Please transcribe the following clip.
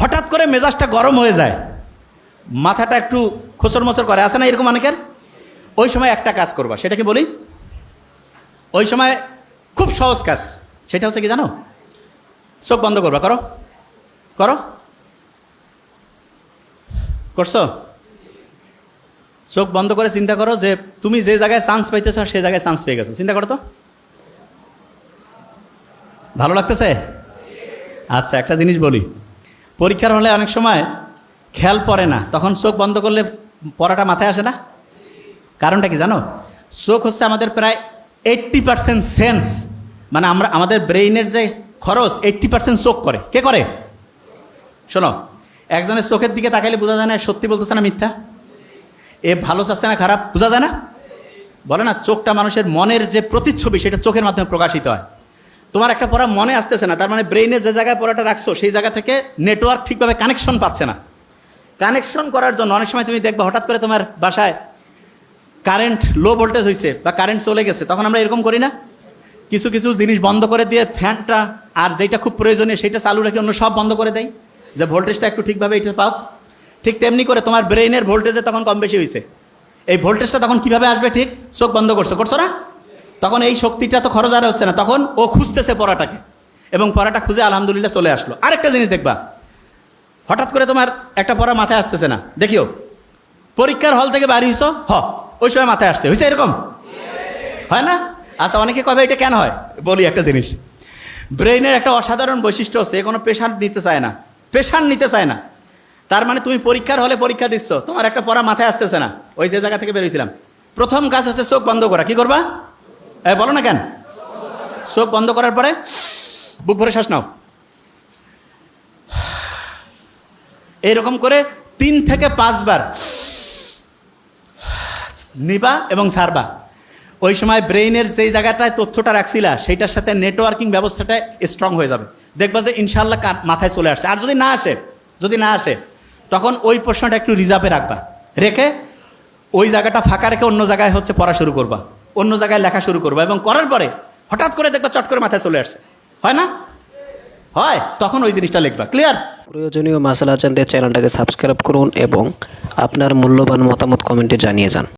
হঠাৎ করে মেজাজটা গরম হয়ে যায়। মাথাটা একটু খোচর মোচর করে আসে না এরকম অনেকের? ওই সময় একটা কাজ করবা, সেটা কি বলি? ওই সময় খুব সহজ কাজ, সেটা হচ্ছে কি জানো? চোখ বন্ধ করবা, করো। করো। করছ? চোখ বন্ধ করে চিন্তা করো যে তুমি যে জায়গায় চান্স পাইতেছ সেই জায়গায় চান্স পেয়ে গেছো। চিন্তা করো তো। ভালো লাগতেছে? আচ্ছা একটা জিনিস বলি। পরীক্ষার হলে অনেক সময় খেয়াল পড়ে না। তখন চোখ বন্ধ করলে পড়াটা মাথায় আসে না? কারণটা কি জানো? চোখ হচ্ছে আমাদের প্রায় এইট্টি পার্সেন্ট সেন্স মানে আমরা, আমাদের ব্রেইনের যে খরচ এইট্টি পার্সেন্ট চোখ করে। কে করে? শোনো, একজনের চোখের দিকে তাকাইলে বোঝা যায় না সত্যি বলতেছে না মিথ্যা? এ ভালো চাচ্ছে না, খারাপ, বোঝা যায় না? বলে না, চোখটা মানুষের মনের যে প্রতিচ্ছবি, সেটা চোখের মাধ্যমে প্রকাশিত হয়। তোমার একটা পড়া মনে আসতেছে না, তার মানে ব্রেইনে যে জায়গায় পড়াটা রাখছো, সেই জায়গা থেকে নেটওয়ার্ক ঠিকভাবে কানেকশন পাচ্ছে না। কানেকশন করার জন্য অনেক সময় তুমি দেখবা, হঠাৎ করে তোমার বাসায় কারেন্ট লো ভোল্টেজ হয়েছে বা কারেন্ট চলে গেছে, তখন আমরা এরকম করি না। কিছু কিছু জিনিস বন্ধ করে দিয়ে ফ্যানটা আর যেটা খুব প্রয়োজনীয় সেটা চালু রেখে অন্য সব বন্ধ করে দেয় যে ভোল্টেজটা একটু ঠিকভাবে এটা পাও। ঠিক তেমনি করে তোমার ব্রেইনের ভোল্টেজে তখন কম বেশি হয়েছে এই ভোল্টেজটা তখন কীভাবে আসবে ঠিক? চোখ বন্ধ করছ করছ না? তখন এই শক্তিটা তো খরচ আর হচ্ছে না। তখন ও খুঁজতেছে পড়াটাকে। এবং পড়াটা খুঁজে আলহামদুলিল্লাহ চলে আসলো। আরেকটা জিনিস দেখবা। হঠাৎ করে তোমার একটা পড়া মাথায় আসতেছে না। দেখিও। পরীক্ষার হল থেকে বাড়ি হইছো? হ। ওই সময় মাথায় আসছে। হয়েছে এরকম? হয় না? আচ্ছা অনেকে কবে এটা কেন হয়? বলি একটা জিনিস। ব্রেইনের একটা অসাধারণ বৈশিষ্ট্য হচ্ছে কোনো প্রেশার নিতে চায় না। প্রেশার নিতে চায় না। তার মানে তুমি পরীক্ষার হলে পরীক্ষা দিচ্ছ। তোমার একটা পড়া মাথায় আসতেছে না। ওই যে জায়গা থেকে বেরোইছিলাম প্রথম কাজ হচ্ছে চোখ বন্ধ করা। কি করবা? এ, বলো না কেন? চোখ বন্ধ করার পরে বুক ভরে শ্বাস নাও। এইরকম করে তিন থেকে পাঁচবার নিবা এবং ছাড়বা ওই সময় ব্রেইনের যেই জায়গাটায় তথ্যটা রাখছিলা, সেইটার সাথে নেটওয়ার্কিং ব্যবস্থাটা স্ট্রং হয়ে যাবে। দেখবা যে ইনশাল্লাহ মাথায় চলে আসছে। আর যদি না আসে, যদি না আসে, তখন ওই প্রশ্নটা একটু রিজার্ভে রাখবা। রেখে ওই জায়গাটা ফাঁকা রেখে অন্য জায়গায় হচ্ছে পড়া শুরু করবা। অন্য জায়গায় লেখা শুরু করব এবং করার পরে হঠাৎ করে দেখবা চট করে মাথায় চলে আসছে। হয় না? হয়, তখন ওই জিনিসটা লিখবা। ক্লিয়ার প্রয়োজনীয় মাসালা জানতে চ্যানেলটাকে সাবস্ক্রাইব করুন এবং আপনার মূল্যবান মতামত কমেন্টে জানিয়ে যান।